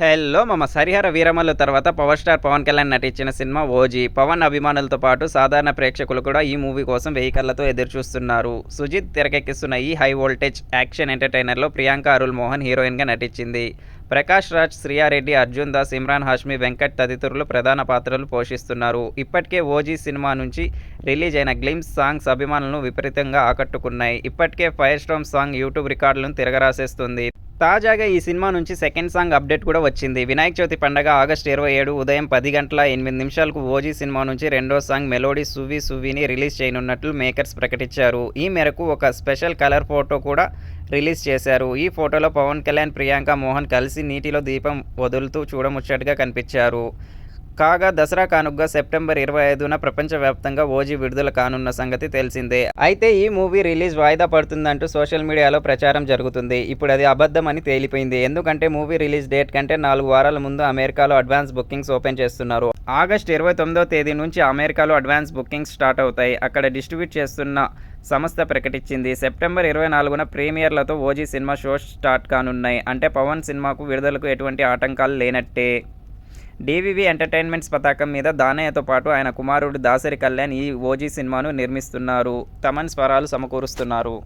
Hello మమ సరిహర వీరమల్లు తర్వాత power star Pawan Kalyan నటించిన సినిమా ఓజీ. పవన్ అభిమానులతో పాటు సాధారణ ప్రేక్షకులు కూడా ఈ మూవీ కోసం వెహికల్లతో ఎదురుచూస్తున్నారు. సుజిత్ తెరకెక్కిస్తున్న ఈ హై వోల్టేజ్ యాక్షన్ ఎంటర్టైనర్లో ప్రియాంక అరుల్ మోహన్ హీరోయిన్గా నటించింది. ప్రకాష్ రాజ్ శ్రియారెడ్డి అర్జున్ దాస్ ఇమ్రాన్ హాష్మి వెంకట్ తదితరులు ప్రధాన పాత్రలు పోషిస్తున్నారు. ఇప్పటికే ఓజీ సినిమా నుంచి రిలీజ్ అయిన గ్లిమ్స్ సాంగ్స్ అభిమానులను విపరీతంగా ఆకట్టుకున్నాయి. ఇప్పటికే ఫైర్ స్టామ్ సాంగ్ యూట్యూబ్ రికార్డులను తిరగరాసేస్తుంది. తాజాగా ఈ సినిమా నుంచి సెకండ్ సాంగ్ అప్డేట్ కూడా వచ్చింది. వినాయక చవితి పండగ ఆగస్టు ఇరవై ఏడు ఉదయం పది గంటల ఎనిమిది నిమిషాలకు ఓజీ సినిమా నుంచి రెండో సాంగ్ మెలోడీ సువి సువిని రిలీజ్ చేయనున్నట్లు మేకర్స్ ప్రకటించారు. ఈ మేరకు ఒక స్పెషల్ కలర్ ఫోటో కూడా రిలీజ్ చేశారు. ఈ ఫోటోలో పవన్ కళ్యాణ్ ప్రియాంక మోహన్ కలిసి నీటిలో దీపం వదులుతూ చూడముచ్చటగా కనిపించారు. కాగా దసరా కానుగ్గా సెప్టెంబర్ ఇరవై ఐదున ప్రపంచవ్యాప్తంగా ఓజీ విడుదల కానున్న సంగతి తెలిసిందే. అయితే ఈ మూవీ రిలీజ్ వాయిదా పడుతుందంటూ సోషల్ మీడియాలో ప్రచారం జరుగుతుంది. ఇప్పుడు అది అబద్ధం అని తేలిపోయింది. ఎందుకంటే మూవీ రిలీజ్ డేట్ కంటే నాలుగు వారాల ముందు అమెరికాలో అడ్వాన్స్ బుకింగ్స్ ఓపెన్ చేస్తున్నారు. ఆగస్ట్ ఇరవై తొమ్మిదో తేదీ నుంచి అమెరికాలో అడ్వాన్స్ బుకింగ్స్ స్టార్ట్ అవుతాయి. అక్కడ డిస్ట్రిబ్యూట్ చేస్తున్న సంస్థ ప్రకటించింది. సెప్టెంబర్ ఇరవై నాలుగున ప్రీమియర్లతో ఓజీ సినిమా షోస్ స్టార్ట్ కానున్నాయి. అంటే పవన్ సినిమాకు విడుదలకు ఎటువంటి ఆటంకాలు లేనట్టే. డివివి ఎంటర్టైన్మెంట్స్ పతాకం మీద దానయ్యతో పాటు ఆయన కుమారుడు దాసరి కళ్యాణ్ ఈ ఓజీ సినిమాను నిర్మిస్తున్నారు. తమన్ స్వరాలు సమకూరుస్తున్నారు.